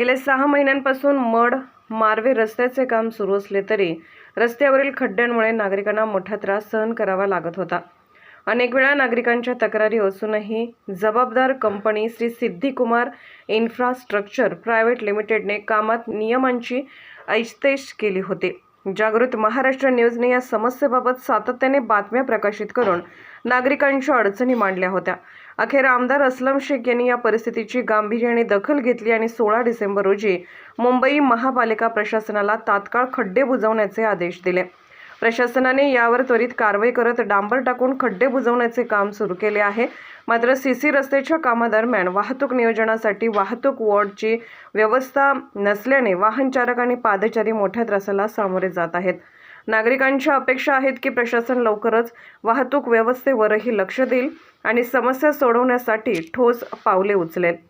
गेल्या सहा महिन्यांपासून मड मार्वे रस्त्याचे काम सुरू असले तरी रस्त्यावरील खड्ड्यांमुळे नागरिकांना मोठा त्रास सहन करावा लागत होता. अनेक वेळा नागरिकांच्या तक्रारी असूनही जबाबदार company Shri Siddhikumar infrastructure private लिमिटेडने कामात नियमांची ऐशतेश केली होती. जागृत महाराष्ट्र न्यूजने या समस्येबाबत सातत्याने बातम्या प्रकाशित करून नागरिकांच्या अडचणी मांडल्या होत्या. अखेर आमदार असलम शेख यांनी या परिस्थितीची गांभीर्याने दखल घेतली आणि सोळा डिसेंबर रोजी मुंबई महापालिका प्रशासनाला तात्काळ खड्डे बुजवण्याचे आदेश दिले. प्रशासनाने यावर त्वरित कारवाई करत डांबर टाकून खड्डे बुजवण्याचे काम सुरू केले आहे. मात्र सी सी रस्त्याच्या कामादरम्यान वाहतूक नियोजनासाठी वाहतूक वॉर्डची व्यवस्था नसल्याने वाहनचालक आणि पादचारी मोठ्या त्रासाला सामोरे जात आहेत. नागरिकांच्या अपेक्षा आहेत की प्रशासन लवकरच वाहतूक व्यवस्थेवरही लक्ष देईल आणि समस्या सोडवण्यासाठी ठोस पावले उचलेल.